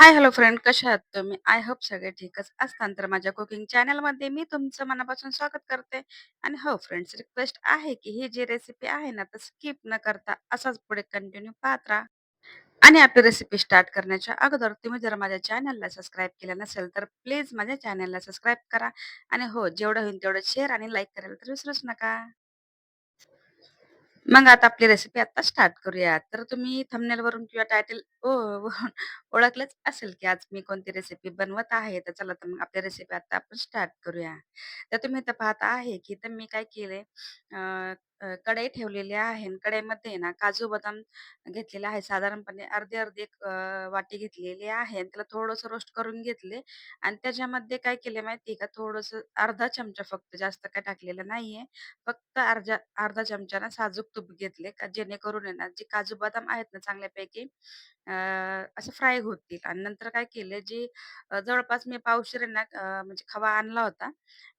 हाय, hello friend कशा आहात तुम्ही? आय होप सगळे ठीकच असतान तर माझ्या कुकिंग चॅनलमध्ये मी तुमचं मनापासून स्वागत करते. आणि हो फ्रेंड्स, रिक्वेस्ट आहे की ही जी रेसिपी आहे ना, तर स्किप न करता असाच पुढे कंटिन्यू पाहत राहा. आणि आपली रेसिपी स्टार्ट करण्याच्या अगोदर तुम्ही जर माझ्या चॅनलला सबस्क्राईब केलं नसेल, तर प्लीज माझ्या चॅनलला सबस्क्राईब करा. आणि हो, जेवढं होईल तेवढं शेअर आणि लाईक करायला तर विसरूच नका. मग आता आपली रेसिपी आता स्टार्ट करूया. तर तुम्ही थंबनेलवरून किंवा टायटल ओ ओळखलंच असेल, की आज मी कोणती रेसिपी बनवत आहे. तर चला तर मग आपली रेसिपी आता आपण स्टार्ट करूया. तर तुम्ही इथं पाहत आहे, की तर मी काय केलंय अ, अ, कढई ठेवलेली आहे आणि कढईमध्ये ना काजू बदाम घेतलेला आहे. साधारणपणे अर्धी-अर्धी एक अ, वाटी घेतलेली आहे त्याला थोडंसं रोस्ट करून घेतले आणि त्याच्यामध्ये काय केले माहिती आहे का, थोडंसं अर्धा चमचा फक्त जास्त काही टाकलेलं नाहीये. फक्त अर्धा अर्धा चमचा ना साजूक तूप घेतले का जेणेकरून आहे ना, जे काजू बदाम आहेत ना चांगल्यापैकी अ, असे फ्राय होतील आणि नंतर काय केलं जे अ, जवळपास मी पावशेर आहे ना अ, म्हणजे खवा आणला होता.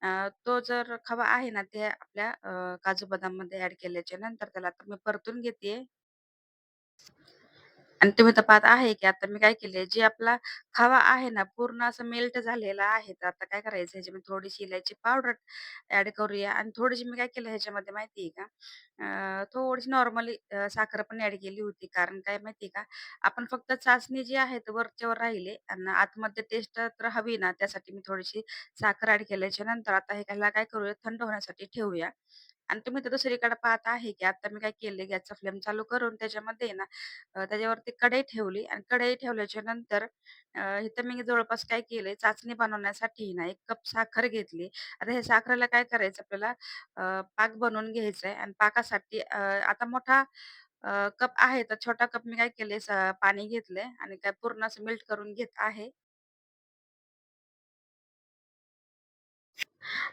अ, तो जर खवा आहे ना, ते आपल्या अ, काजू बदाममध्ये ऍड केल्याच्यानंतर त्याला आता मी परतून घेते आणि तुम्ही तर पाहत आहे, की आता मी काय केले, जे आपला खवा आहे ना, पूर्ण असं मेल्ट झालेला आहे. तर आता काय करायचं ह्याच्यामध्ये थोडीशी इलायची पावडर ऍड करूया आणि थोडीशी मी काय केलं ह्याच्यामध्ये माहिती आहे का, थोडीशी नॉर्मली साखर पण ऍड केली होती. कारण काय माहितीये का, आपण फक्त चाचणी जी आहे तर वरच्यावर राहिले आणि आतमध्ये टेस्ट तर हवी ना, त्यासाठी मी थोडीशी साखर ऍड केल्याच्यानंतर आता हे काय करूया, थंड होण्यासाठी ठेवूया. आणि तुम्ही तर दुसरीकडे पाहत आहे, की आता मी काय केले, गॅसचा फ्लेम चालू करून त्याच्यामध्ये ना अ, त्याच्यावरती कढई ठेवली आणि कढई ठेवल्याच्या नंतर अ, इथं मी जवळपास काय केलंय, चाचणी बनवण्यासाठी ना एक कप साखर घेतली. आता हे साखरेला काय करायचं आपल्याला अ, पाक बनवून घ्यायचा आहे आणि पाकासाठी अ, आता मोठा अ, कप आहे, तर छोटा कप मी काय केले पाणी घेतलंय आणि काय पूर्ण असं मेल्ट करून घेत आहे.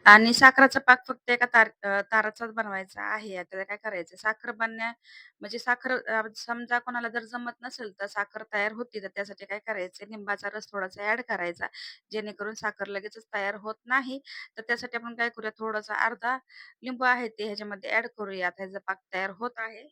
आणि साखरेचा पाक फक्त एका तार अ, ताराचाच बनवायचा आहे. त्याला काय करायचं साखर बनण्या म्हणजे साखर अ, समजा कोणाला जर जमत नसेल तर साखर तयार होती, तर त्यासाठी काय करायचं लिंबाचा रस थोडासा ॲड करायचा. जेणेकरून साखर लगेचच तयार होत नाही. तर त्यासाठी आपण काय करूया थोडासा अर्धा लिंबू आहे ते ह्याच्यामध्ये ॲड करूया. आता ह्याचा पाक तयार होत आहे.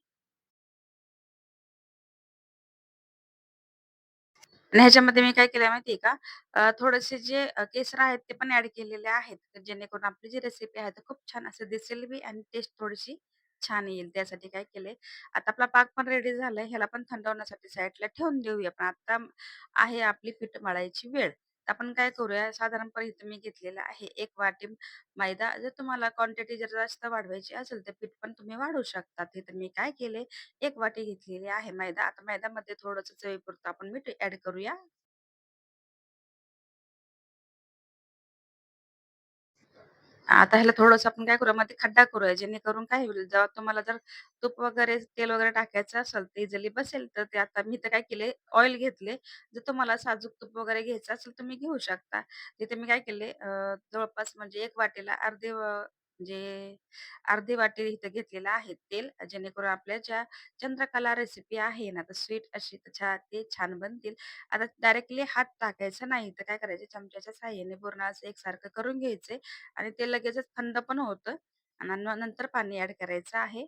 आणि ह्याच्यामध्ये मी काय केलंय माहिती आहे का? अ, थोडेसे जे अ, केसर आहेत ते पण ऍड केलेले आहेत. तर जेणेकरून आपली जी रेसिपी आहे, ती खूप छान असं दिसेल बी आणि टेस्ट थोडीशी छान येईल. त्यासाठी काय केलंय, आता आपला पाक पण रेडी झालाय. ह्याला पण थंड होण्यासाठी साईडला ठेवून देऊया. पण आता आहे आपली पीठ मळायची वेळ. तर आपण काय करूया, साधारणपणे इथं मी घेतलेलं आहे एक वाटी मैदा. जर तुम्हाला क्वांटिटी जर जास्त वाढवायची असेल, तर पीठ पण तुम्ही वाढवू शकता. इथं मी काय केले, एक वाटी घेतलेली आहे मैदा. आता मैद्यामध्ये थोडंसं चवीपुरतं आपण मीठ ऍड करूया. आता ह्याला थोडंसं आपण काय करूया, मध्ये खड्डा करूया, जेणेकरून काय होईल, जेव्हा तुम्हाला जर तूप वगैरे, तेल वगैरे टाकायचं असेल, ते इझिली बसेल. तर ते आता मी तर काय केले, ऑइल घेतले. जर तुम्हाला साजूक तूप वगैरे घ्यायचं असेल, तुम्ही घेऊ शकता. तिथे मी काय केले, अ, जवळपास म्हणजे एक वाटीला अर्धे अ, म्हणजे अर्धी वाटी इथं घेतलेलं आहे तेल, जेणेकरून आपल्या ज्या चंद्रकला रेसिपी आहे ना, तर स्वीट अशी छान ते छान बनतील. आता डायरेक्टली हात टाकायचा नाही, तर काय करायचं, चमच्याच्या साह्याने पूर्ण असं एकसारखं करून घ्यायचंय आणि ते लगेचच थंड पण होतं आणि न नंतर पाणी ऍड करायचं आहे.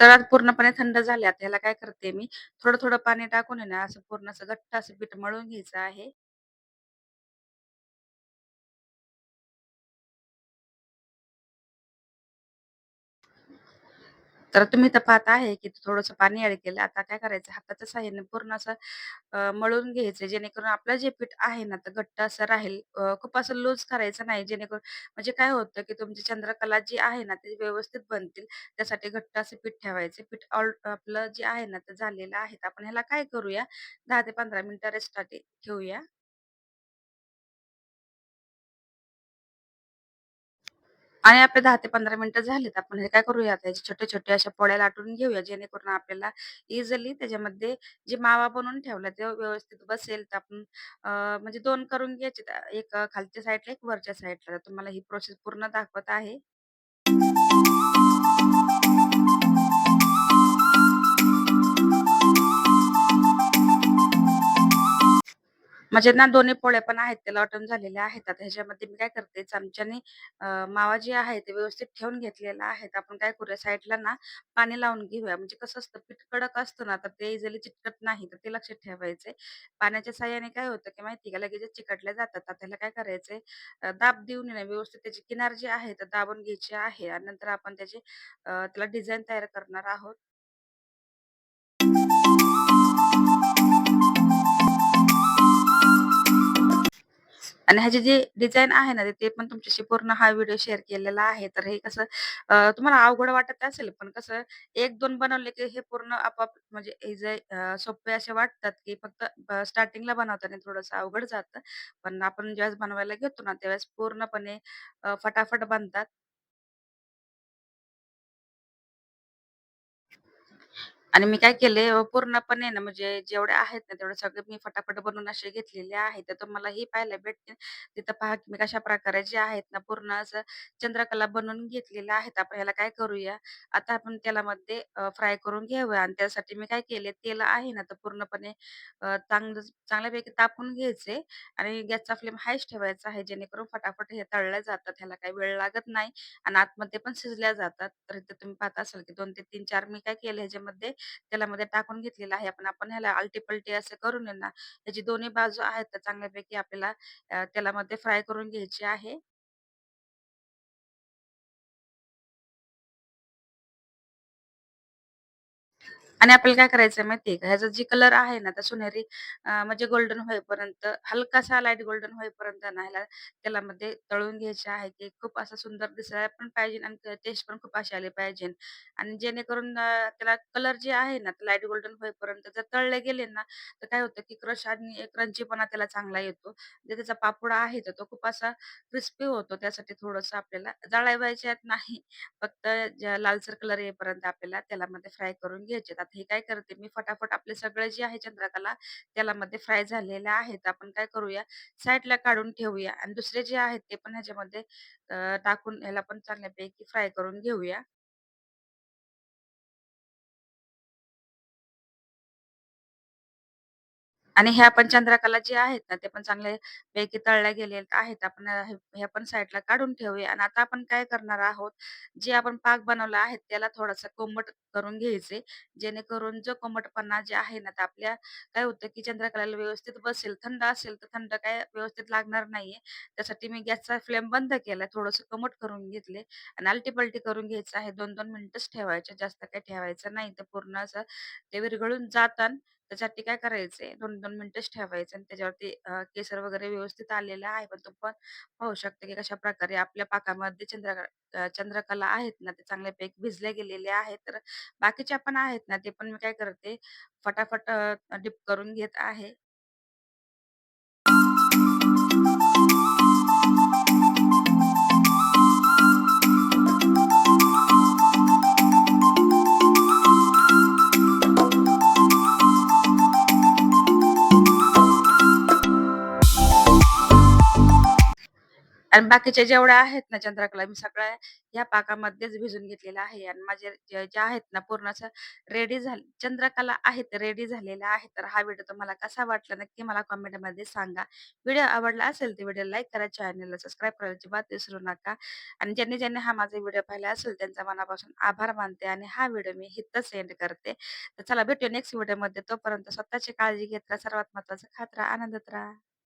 तर आता पूर्णपणे थंड झाले. आता ह्याला काय करते मी, थोडं-थोडं पाणी टाकून आहे ना, असं पूर्ण असं घट्ट असं पीठ मळून घ्यायचं आहे. तर तुम्ही तर पाहत आहे, की थोडंसं पाणी ॲड केलं. आता काय करायचं, हाताच्या साहाय्याने पूर्ण असं अ, मळून घ्यायचं, जेणेकरून आपलं जे पीठ आहे ना, तर घट्ट असं राहील. अ, खूप असं लूज करायचं नाही, जेणेकरून म्हणजे काय होतं, की तुमची चंद्रकला जी आहे ना, ती व्यवस्थित बनतील. त्यासाठी घट्ट असं पीठ ठेवायचं. पीठ ऑल आपलं जे आहे ना, ते झालेलं आहे. तर आपण ह्याला काय करूया, 10 ते 15 मिनिटं रेस्टसाठी ठेवूया. आणि आपले दहा ते 15 मिनिटं झालेत आपण हे काय करूया आता छोटे-छोटे अशा पोळ्या लाटून घेऊया, जेणेकरून आपल्याला इझिली त्याच्यामध्ये जे मावा बनवून ठेवला ते व्यवस्थित बसेल. तर आपण म्हणजे दोन करून घ्यायचे. एक खालच्या साईडला, एक वरच्या साईडला. तुम्हाला ही प्रोसेस पूर्ण दाखवत आहे. म्हणजे ना दोन्ही पोळ्या पण आहेत त्याला ऑटम झालेल्या आहेत. आता ह्याच्यामध्ये मी काय करते चमच्याने मावा जे आहे ते व्यवस्थित ठेवून घेतलेला आहे. तर आपण काय करूया साईडला ना पाणी लावून घेऊया. म्हणजे कसं असतं पीठ कडक असतं ना, तर ते इझिली चिटकत नाही. तर ते लक्षात ठेवायचंय. पाण्याच्या साह्याने काय होतं की माहिती का लगेच चिकटल्या जातात. तर त्याला काय करायचंय दाब देऊन आहे ना व्यवस्थित त्याची किनार जी आहे तर दाबून घ्यायची आहे आणि नंतर आपण त्याची त्याला डिझाईन तयार करणार आहोत. आणि ह्याची जी डिझाईन आहे ना, ते पण तुमच्याशी पूर्ण हा व्हिडिओ शेअर केलेला आहे. तर हे कसं अ, तुम्हाला अवघड वाटत असेल, पण कसं 1-2 बनवले की हे पूर्ण आपाप म्हणजे हे जे अ, सोपे असे वाटतात, की फक्त स्टार्टिंगला बनवताना थोडंसं अवघड जातं. पण आपण ज्यावेळेस बनवायला घेतो ना, त्यावेळेस पूर्णपणे अ, फटाफट बनतात. आणि मी काय केले अ, पूर्णपणे ना म्हणजे जेवढे आहेत ना, तेवढे सगळे मी फटाफट बनवून असे घेतलेले आहेत. तर तुम्हालाही पाहायला भेटतील. तिथं पहा की मी कशा प्रकारे जे आहेत ना, पूर्ण असं चंद्रकला बनवून घेतलेल्या आहेत. आपण ह्याला काय करूया, आता आपण तेलामध्ये अ, फ्राय करून घेऊया आणि त्यासाठी मी काय केले, तेल आहे ना, तर पूर्णपणे अ, चांगलं चांगल्यापैकी तापून घ्यायचे आणि गॅसचा फ्लेम हायच ठेवायचा आहे, जेणेकरून फटाफट हे तळल्या जातात. ह्याला काही वेळ लागत नाही आणि आतमध्ये पण शिजल्या जातात. तर इथे तुम्ही पाहत असाल की 2 ते 3-4 मी काय केले ह्याच्यामध्ये तेलामध्ये टाकून घेतलेला आहे. पण आपण ह्याला आलटी-पलटी असं करून ना, ह्याची दोन्ही बाजू आहेत तर चांगल्यापैकी आपल्याला अ, तेलामध्ये फ्राय करून घ्यायची आहे. आणि आपल्याला काय करायचं माहितीये का, ह्याचा जी कलर आहे ना, तर सोनेरी म्हणजे गोल्डन होईपर्यंत, हलकासा लाइट गोल्डन होईपर्यंत ना ह्याला तेलामध्ये तळून घ्यायचे आहे, की खूप असं सुंदर दिसायला पण पाहिजे आणि टेस्ट पण खूप अशी आली पाहिजे. आणि जेणेकरून त्याला कलर जे आहे ना, लाइट गोल्डन होईपर्यंत जर तळले गेले ना, तर काय होतं, की क्रश आणि क्रंचीपणा त्याला चांगला येतो. जे त्याचा पापुडा आहे, तर तो खूप असा क्रिस्पी होतो. त्यासाठी थोडंसं आपल्याला जाळायचे नाही. फक्त लालसर कलर येईपर्यंत आपल्याला तेलामध्ये फ्राय करून घ्यायचे. हे काय करते मी फटाफट आपले सगळे जे आहे चंद्रकला तेलामध्ये फ्राय झालेल्या आहेत. आपण काय करूया साईडला काढून ठेवूया आणि दुसरे जे आहेत ते पण ह्याच्यामध्ये टाकून ह्याला पण चांगल्यापैकी फ्राय करून घेऊया. आणि ह्या पण चंद्रकला जे आहेत ना, ते पण चांगल्यापैकी तळल्या गेलेल्या आहेत. आपण हे ह्या पण साईडला काढून ठेवूया आणि आता आपण काय करणार आहोत, जे आपण पाक बनवला आहे त्याला थोडासा कोमट करून घ्यायचे. जेणेकरून जो कोमटपणा जे आहे ना, तर आपल्या काय होतं, की चंद्रकलेला व्यवस्थित बसेल. थंड असेल तर थंड काय व्यवस्थित लागणार नाहीये. त्यासाठी मी गॅसचा फ्लेम बंद केला. थोडस कमट करून घेतले आणि अल्टीपल्टी करून घ्यायचं आहे. 2-2 मिनिटच ठेवायचे, जास्त काही ठेवायचं नाही. तर पूर्ण असं ते विरघळून जातात त्याच्यासाठी काय करायचंय 2-2 मिनिटच ठेवायचं आणि त्याच्यावरती केसर वगैरे व्यवस्थित आलेला आहे. पण तो पण पाहू शकते की कशाप्रकारे आपल्या पाकामध्ये चंद्र अ, चंद्रकला आहेत ना, ते चांगल्यापैकी भिजल्या गेलेल्या आहेत. तर बाकीच्या पण आहेत ना, ते पण मी काय करते फटाफट डिप करून घेत आहे. आणि बाकीच्या जेवढ्या आहेत ना चंद्रकला, मी सगळ्या ह्या पाकामध्येच भिजून घेतलेला आहे आणि माझे जे ज्या आहेत ना पूर्ण असं रेडी झाले चंद्रकला आहेत, रेडी झालेल्या आहेत. तर हा व्हिडिओ तुम्हाला कसा वाटला नक्की मला कमेंटमध्ये सांगा. व्हिडिओ आवडला असेल तर व्हिडिओ लाईक करा, चॅनलला सबस्क्राईब करायला अजिबात विसरू नका. आणि ज्यांनी ज्यांनी हा माझा व्हिडिओ पाहिला असेल त्यांचा मनापासून आभार मानते आणि हा व्हिडिओ मी इथंच सेंड करते. तर चला भेटूया नेक्स्ट व्हिडिओमध्ये. तोपर्यंत स्वतःची काळजी घेत राहा. सर्वात महत्त्वाचं खात राहा, आनंदात राहा.